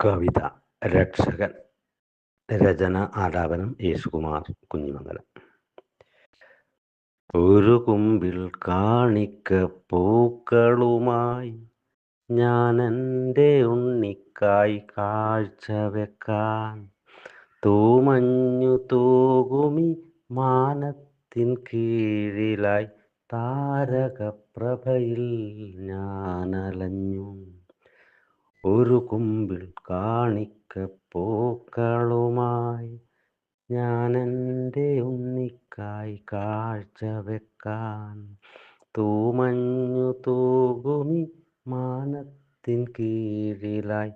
കവിത രക്ഷകൻ. രചന ആലാപനം യേശുകുമാർ കുഞ്ഞിമംഗലം. ഒരു കുമ്പിൽ കാണിക്ക പൂക്കളുമായി ഞാൻ എന്റെ ഉണ്ണിക്കായി കാഴ്ച വെക്കാൻ തൂമഞ്ഞു തൂകുമി മാനത്തിൻ കീഴിലായി താരകപ്രഭയിൽ ഞാനലഞ്ഞു. ഒരു കുമ്പിൾ കാണിക്ക പൂക്കളുമായി. ഞാൻ എന്റെ ഉണ്ണിക്കായി കാഴ്ച വെക്കാൻ തൂമഞ്ഞു തൂകുമി മാനത്തിൻ കീഴിലായി.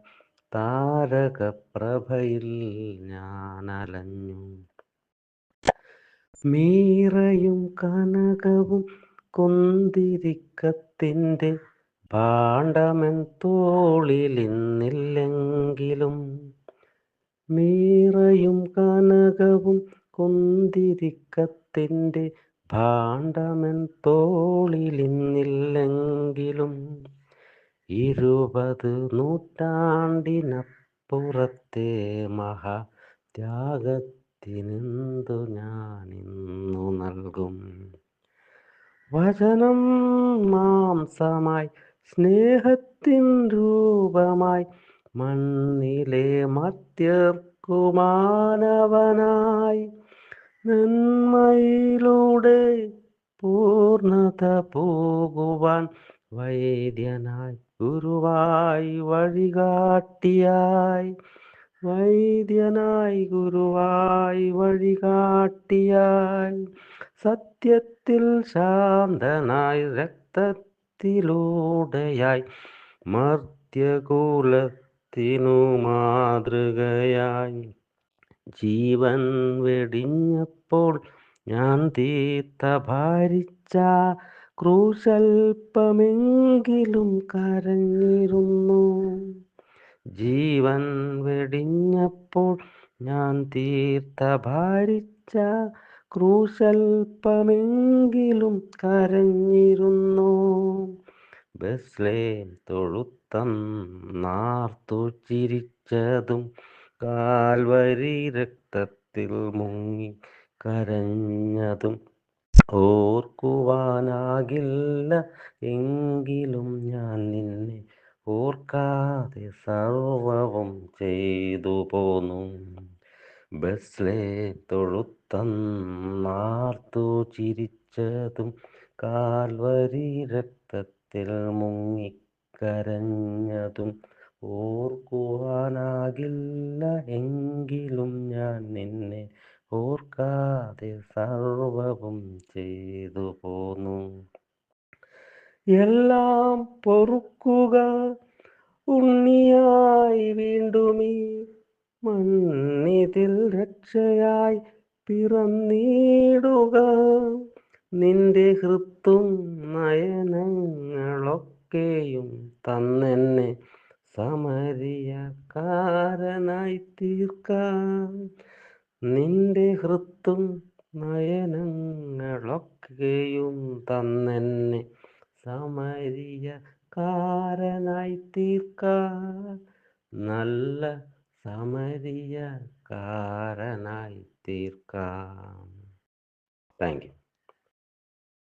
താരകപ്രഭയിൽ ഞാൻ അലഞ്ഞു. മീറയും കനകവും കുന്തിരിക്കത്തിന്റെ ഭാണ്ഡമൻ തോളിലിന്നില്ലെങ്കിലും മീറയും കനകവും കുന്തിരിക്കത്തിന്റെ ഭാണ്ഡമൻ തോളിലിന്നില്ലെങ്കിലും ഇരുപത് നൂറ്റാണ്ടിനപ്പുറത്തെ മഹാത്യാഗത്തിനെന്തു ഞാനിന്നു നൽകും? വചനം മാംസമായി സ്നേഹത്തിൻ രൂപമായി മണ്ണിലെ മത്യർക്കുമാനവനായി നന്മയിലൂടെ പൂർണത പോകുവാൻ വൈദ്യനായി ഗുരുവായി വഴികാട്ടിയായി. വൈദ്യനായി ഗുരുവായി വഴികാട്ടിയായി. സത്യത്തിൽ ശാന്തനായി രക്തത്തിലൂടെയായി മർത്യകൂലത്തിനു മാതൃകയായി. ജീവൻ വെടിഞ്ഞപ്പോൾ ഞാൻ തീത്ത ഭാരിച്ച ക്രൂശൽപ്പമെങ്കിലും കരഞ്ഞിരുന്നു. ജീവൻ വെടിഞ്ഞപ്പോൾ ഞാൻ തീർത്ത ഭാരിച്ച ക്രൂശൽപ്പമെങ്കിലും കരഞ്ഞിരുന്നു. ബസ്ലേം തൊഴുത്തം നാർത്തു ചിരിച്ചതും കാൽവരി രക്തത്തിൽ മുങ്ങി കരഞ്ഞതും ഓർക്കുവാനാകില്ല എങ്കിലും ഞാൻ നിന്നെ ഓർക്കാതെ സർവവും ചെയ്തു പോന്നു ബസ്ലേ തൊഴുത്തം നാർത്തു ചിരിച്ചതും കാൽവരി രക്തത്തിൽ മുങ്ങിക്കരഞ്ഞതും ഓർക്കുവാനാകില്ല എങ്കിലും ഞാൻ നിന്നെ ഓർക്കാതെ സർവവും ചെയ്തു പോന്നു. എല്ലാം പൊറുക്കുക ഉണ്ണിയായി വീണ്ടുമീ മണ്ണിതിൽ രക്ഷയായി പിറന്നിടുക. നിന്റെ ഹൃത്തും നയനങ്ങളൊക്കെയും തന്നെന്നെ സമരിയക്കാരനായി തീർക്കാം നിന്റെ ഹൃത്തും നയനങ്ങളൊക്കെയും തന്നെന്നെ സമരിയക്കാരനായി തീർക്കാൻ നല്ല സമരിയക്കാരനായി തീർക്കാം താങ്ക് യു.